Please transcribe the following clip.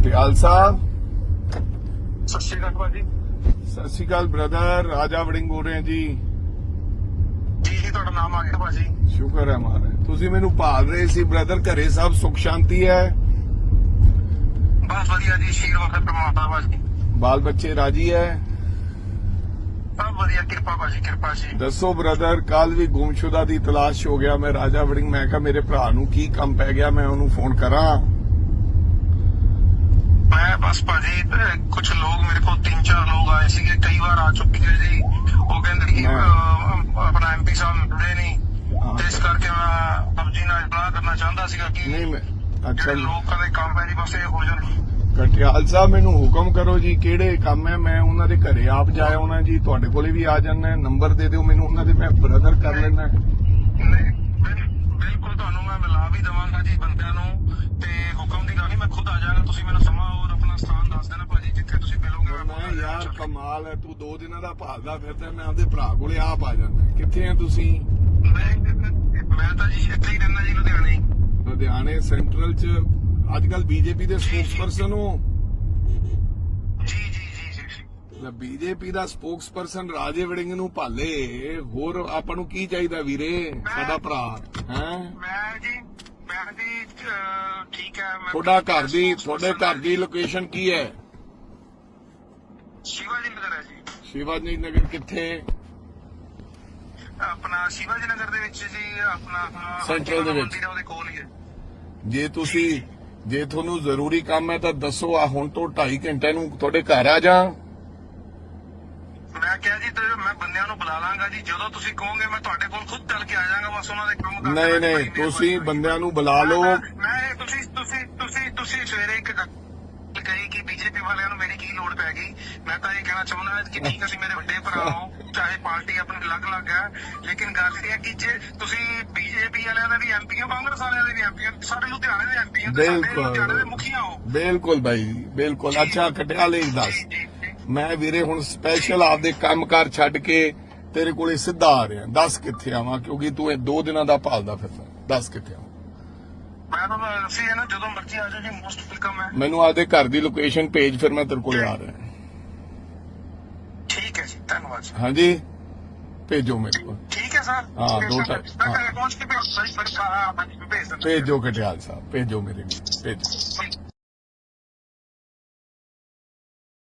ਕਟਿਆਲ ਸਾਹਿਬ। ਸਤਿ ਸ਼੍ਰੀ ਅਕਾਲ ਭਾਜੀ। ਸਤਿ ਸ਼੍ਰੀ ਅਕਾਲ ਬ੍ਰਦਰ ਰਾਜਾ ਵੜਿੰਗ ਬੋਲ ਰਹੇ ਹਾਂ ਜੀ। ਜੀ ਤੁਹਾਡਾ ਨਾਮ ਆ ਗਿਆ ਭਾਜੀ। ਸ਼ੁਕਰ ਹੈ ਮਹਾਰਾਜ। ਤੁਸੀਂ ਮੈਨੂੰ ਭਾਲ ਰਹੇ ਸੀ ਬ੍ਰਦਰ ਘਰੇ ਸਭ ਸੁਖ ਸ਼ਾਂਤੀ ਹੈ? ਬਸ ਵਧੀਆ ਜੀ ਆਸ਼ੀਰਵਾਦ ਹੈ ਪ੍ਰਮਾਤਮਾ ਭਾਜੀ। ਬਾਲ ਬੱਚੇ ਰਾਜੀ ਹੈ? ਸਭ ਵਧੀਆ ਕਿਰਪਾ ਭਾਜੀ ਕਿਰਪਾ ਜੀ। ਦੱਸੋ ਬ੍ਰਦਰ ਕੱਲ ਵੀ ਗੁੰਮਸ਼ੁਦਾ ਦੀ ਤਲਾਸ਼ ਹੋ ਗਿਆ ਮੈਂ ਰਾਜਾ ਵੜਿੰਗ। ਮੈਂ ਕਿਹਾ ਮੇਰੇ ਭਰਾ ਨੂੰ ਕੀ ਕੰਮ ਪੈ ਗਿਆ ਮੈਂ ਉਹਨੂੰ ਫੋਨ ਕਰਾਂ। ਬਸ ਭਾਜੀ ਕੁਝ ਲੋਕ ਮੇਰੇ ਕੋਲ ਤਿੰਨ ਚਾਰ ਲੋਕ ਆਏ ਸੀਗੇ ਕਈ ਵਾਰ ਆ ਚੁੱਕੇ ਹੈ ਜੀ। ਉਹ ਕਹਿੰਦੇ ਕਿ ਹਾਂ। ਆਪਣਾ ਐਮਪੀ ਸਾਹਿਬ ਮਿਲਦੇ ਨਹੀਂ ਹਾਂ। ਤੇ ਇਸ ਕਰਕੇ ਮੈਂ ਸਬਜੀ ਨਾਲ ਇਤਲਾਹ ਕਰਨਾ ਚਾਹੁੰਦਾ ਸੀਗਾ ਕਿ ਨਹੀਂ ਮੈਂ ਅੱਛਾ ਲੋਕਾਂ ਦੇ ਕੰਮ ਹੈ ਜੀ ਬਸ ਇਹ ਹੋ ਜਾਣ ਕਟਿਆਲ ਸਾਹਿਬ ਮੈਨੂੰ ਹੁਕਮ ਕਰੋ ਜੀ ਕਿਹੜੇ ਕੰਮ ਹੈ? ਮੈਂ ਉਹਨਾਂ ਦੇ ਘਰੇ ਆਪ ਜਾਇਆ ਹੋਣਾ ਜੀ ਤੁਹਾਡੇ ਕੋਲੇ ਵੀ ਆ ਜਾਣਾ ਨੰਬਰ ਦੇ ਦਿਓ ਮੈਨੂੰ ਉਹਨਾਂ ਦੇ ਮੈਂ ਬ੍ਰਦਰ ਕਰ ਲੈਣਾ ਨਹੀਂ, ਬਿਲ- ਬਿਲਕੁਲ ਤੁਹਾਨੂੰ ਮੈਂ ਮਿਲਾ ਵੀ ਦਵਾਂਗਾ ਜੀ ਬੰਦਿਆਂ ਨੂੰ ਤੇ ਹੁਕਮ ਦੀ ਗੱਲ ਨਹੀਂ ਮੈਂ ਖੁਦ ਆ ਜਾਵਾਂਗਾ ਤੁਸੀਂ ਮੈਨੂੰ ਸਮਾਂ ਆਪਣਾ ਸਥਾਨ ਦੱਸ ਦੇਣਾ ਭਾਜੀ ਜਿੱਥੇ ਤੁਸੀਂ ਮਿਲੋਗੇ ਮੈਂ ਯਾਰ ਕਮਾਲ ਹੈ ਤੂੰ ਦੋ ਦਿਨਾਂ ਦਾ ਭਾਲਦਾ ਫਿਰਦਾ ਮੈਂ ਆਪਦੇ ਭਰਾ ਕੋਲੇ ਆਪ ਆ ਜਾਣਾ ਕਿੱਥੇ ਆ ਤੁਸੀਂ? ਮੈਂ ਮੈਂ ਤਾਂ ਜੀ ਇੱਥੇ ਹੀ ਰਹਿਣਾ ਜੀ ਲੁਧਿਆਣੇ। ਹੀ। ਲੁਧਿਆਣੇ ਸੈਂਟਰਲ ਚ ਅੱਜ ਕੱਲ ਬੀਜੇਪੀ ਦੇ ਸਪੋਕਸਪਰਸਨ ਹੋ। ਜੀ ਜੀ ਜੀ ਜੀ ਜੀ। ਬੀਜੇਪੀ ਦਾ ਸਪੋਕਸਪਰਸਨ ਰਾਜੇ ਵੜਿੰਗ ਨੂੰ ਭਾਲੇ। ਹੋਰ ਆਪਾਂ ਨੂੰ ਕੀ ਚਾਹੀਦਾ ਵੀਰੇ? ਸਾਡਾ ਭਰਾ ਹੈ? ਮੈਂ ਜੀ ਠੀਕ ਹੈ ਮੈਂ ਤੁਹਾਡਾ ਘਰ ਦੀ ਤੁਹਾਡੇ ਘਰ ਦੀ ਲੋਕੇਸ਼ਨ ਕੀ ਹੈ? ਸ਼ਿਵਾਜੀ ਨਗਰ ਹੈ ਜੀ। ਸ਼ਿਵਾਜੀ ਨਗਰ ਕਿੱਥੇ? ਆਪਣਾ ਸ਼ਿਵਾਜੀ ਨਗਰ ਦੇ ਵਿੱਚ ਜੀ ਆਪਣਾ Central ਦੇ ਵਿੱਚ। ਉਹਦੇ ਕੋਲ ਹੀ ਹੈ। ਜੇ ਤੁਸੀਂ ਜੇ ਤੁਹਾਨੂੰ ਜ਼ਰੂਰੀ ਕੰਮ ਹੈ ਤਾਂ ਦੱਸੋ ਆ ਹੁਣ ਤੋਂ 2.5 ਘੰਟੇ ਨੂੰ ਤੁਹਾਡੇ ਘਰ ਆ ਜਾ ਮੈਂ ਕਿਹਾ ਜੀ ਤੇ ਮੈਂ ਬੰਦਿਆਂ ਨੂੰ ਬੁਲਾ ਲਾਂਗਾ ਜੀ। ਜਦੋਂ ਤੁਸੀਂ ਕਹੋਗੇ ਮੈਂ ਤੁਹਾਡੇ ਕੋਲ ਖੁਦ ਚੱਲ ਕੇ ਆ ਜਾਵਾਂਗਾ ਬਸ ਉਹਨਾਂ ਦੇ ਕੰਮ ਕਰ ਨਹੀਂ ਨਹੀਂ ਤੁਸੀਂ। ਬੰਦਿਆਂ ਨੂੰ ਬੁਲਾ ਲਓ। ਮੈਂ ਤੁਸੀਂ ਤੁਸੀਂ ਤੁਸੀਂ ਤੁਸੀਂ ਸਵੇਰੇ ਇੱਕ ਗੱਲ ਕਹੀ ਕਿ ਬੀਜੇਪੀ ਵਾਲਿਆਂ ਨੂੰ ਮੇਰੀ ਕੀ ਲੋੜ ਪੈ ਗਈ? ਮੈਂ ਤਾਂ ਇਹ ਕਹਿਣਾ ਚਾਹੁੰਦਾ ਕਿ ਠੀਕ ਤੁਸੀਂ ਮੇਰੇ ਵੱਡੇ ਭਰਾ ਹੋ। ਚਾਹੇ ਪਾਰਟੀ ਆਪਣੀ ਅਲੱਗ-ਅਲੱਗ ਹੈ ਲੇਕਿਨ ਗੱਲ ਇਹ ਹੈ ਕਿ ਜੇ ਤੁਸੀਂ ਬੀਜੇਪੀ ਵਾਲਿਆਂ ਦੇ ਵੀ ਐਮਪੀ ਹੋ ਕਾਂਗਰਸ ਵਾਲਿਆਂ ਦੇ ਵੀ ਐਮਪੀ ਹੋ ਸਾਡੇ ਲੁਧਿਆਣੇ ਦੇ ਐਮਪੀ ਹੋ ਬਿਲਕੁਲ। ਲੁਧਿਆਣੇ ਦੇ ਮੁਖੀਆ ਹੋ। ਬਿਲਕੁਲ ਬਾਈ ਜੀ, ਬਿਲਕੁਲ। ਅੱਛਾ ਕਟਿਆਲੇ ਦੱਸ ਜੀ ਜੀ ਜੀ। ਮੈਂ ਵੀਰੇ ਹੁਣ ਸਪੈਸ਼ਲ ਆਪਦੇ ਕੰਮਕਾਰ ਛੱਡ ਕੇ ਤੇਰੇ ਕੋਲੇ ਸਿੱਧਾ ਆ ਰਿਹਾ। ਦੱਸ ਕਿੱਥੇ ਆਵਾਂ ਕਿਉਂਕਿ ਤੂੰ ਇਹ ਦੋ ਦਿਨਾਂ ਦਾ ਭਾਲਦਾ ਫਿਰਦਾ। ਦੱਸ ਕਿੱਥੇ ਆਵਾਂ। ਮੈਂ ਤੁਹਾਨੂੰ ਦੱਸੀ ਹੈ ਨਾ ਜਦੋਂ ਮਰਜ਼ੀ ਆ ਜਾਓ ਜੀ ਮੋਸਟ ਵੈਲਕਮ ਹੈ। ਮੈਨੂੰ ਆਪਦੇ ਘਰ ਦੀ ਲੋਕੇਸ਼ਨ ਭੇਜ ਫਿਰ ਮੈਂ ਤੇਰੇ ਕੋਲੇ ਆ ਰਿਹਾ। ਠੀਕ ਹੈ ਜੀ ਧੰਨਵਾਦ ਜੀ। ਹਾਂਜੀ? ਭੇਜੋ ਮੇਰੇ ਕੋਲ। ਠੀਕ ਹੈ ਸਰ। ਹਾਂ, ਦੋ ਟਾਈਮ, ਮੈਂ ਹਾਂ। ਪਹੁੰਚ ਕੇ ਭੇਜ ਬੜੀ ਬੜੀ ਭੇਜ ਦਿੰਦਾ। ਭੇਜੋ ਕਟਿਆਲ ਸਾਹਿਬ ਭੇਜੋ ਮੇਰੇ ਲਈ ਭੇਜੋ।